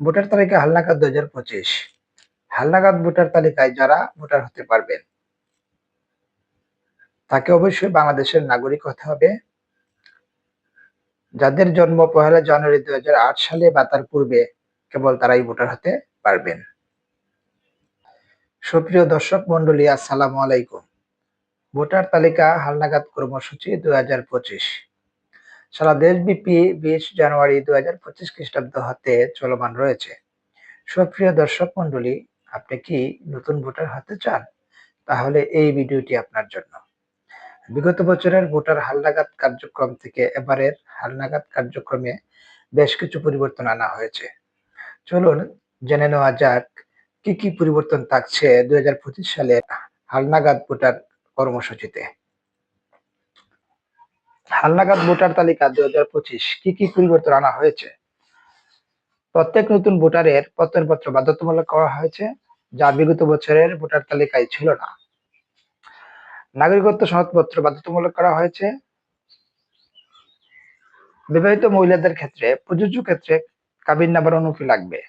Voter তালিকা হালনাগাদ দু হাজার পঁচিশ। হালনাগাদ ভোটার তালিকায় যারা ভোটার হতে পারবেন, তাকে অবশ্যই বাংলাদেশের নাগরিক হতে হবে। যাদের জন্ম পহেলা জানুয়ারি দুই হাজার আট সালে বা তার পূর্বে, কেবল তারাই ভোটার হতে পারবেন। সুপ্রিয় দর্শক মন্ডলী আসসালামু আলাইকুম। ভোটার তালিকা হালনাগাদ কর্মসূচি দুই হাজার পঁচিশ। সারা দেশব্যাপী বিশ জানুয়ারি দুই হাজার পঁচিশ খ্রিস্টাব্দ হতে চলমান রয়েছে। সুপ্রিয় দর্শক মন্ডলী আপনি কি নতুন ভোটার হতে চান? তাহলে এই ভিডিওটি আপনার জন্য। বিগত বছরের ভোটার হালনাগাদ কার্যক্রম থেকে এবারের হালনাগাদ কার্যক্রমে বেশ কিছু পরিবর্তন আনা হয়েছে। চলুন জেনে নেওয়া যাক, কি কি পরিবর্তন থাকছে দুই সালের হালনাগাদ ভোটার কর্মসূচিতে। হালনাগাদ ভোটার তালিকা দুই হাজার পঁচিশ কি কি পরিবর্তন আনা হয়েছে? প্রত্যেক নতুন ভোটারের প্রত্যয়নপত্র বাধ্যতামূলক করা হয়েছে, যা বিগত বছরের ভোটার তালিকায় ছিল না। নাগরিকত্ব সনদপত্র বাধ্যতামূলক করা হয়েছে। বিবাহিত মহিলাদের ক্ষেত্রে, প্রযোজ্য ক্ষেত্রে কাবিন নাম্বার অনুমতি লাগবে।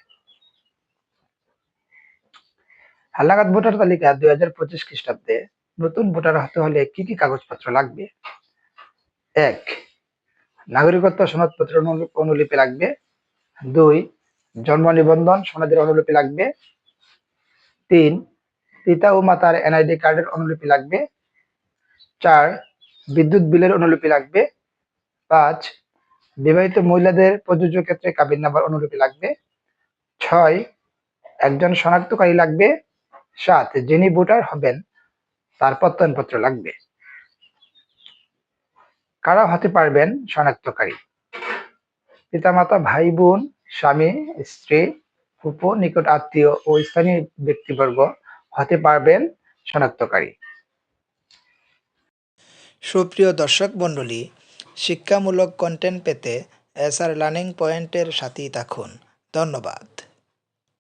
হালনাগাদ ভোটার তালিকা দুই হাজার পঁচিশ খ্রিস্টাব্দে নতুন ভোটার হতে হলে কি কি কাগজপত্র লাগবে? এক, নাগরিকত্ব সনদপত্র অনুলিপি লাগবে। দুই, জন্ম নিবন্ধন সনদের অনুলিপি লাগবে। তিন, পিতা ও মাতার এনআইডি কার্ডের অনুলিপি লাগবে। চার, বিদ্যুৎ বিলের অনুলিপি লাগবে। পাঁচ, বিবাহিত মহিলাদের প্রযোজ্য ক্ষেত্রে কাবিন নাম্বার অনুলিপি লাগবে। ছয়, একজন শনাক্তকারী লাগবে। সাত, যিনি ভোটার হবেন, তার প্রত্যয়নপত্র লাগবে। কারা হতে পারবেন শনাক্তকারী? পিতামাতা ভাই বোন স্বামী, স্ত্রী ফুপো নিকট আত্মীয় ও স্থানীয় ব্যক্তিবর্গ হতে পারবেন শনাক্তকারী। সুপ্রিয় দর্শক মণ্ডলী, শিক্ষামূলক কন্টেন্ট পেতে এসআর লার্নিং পয়েন্টের সাথেই থাকুন। ধন্যবাদ।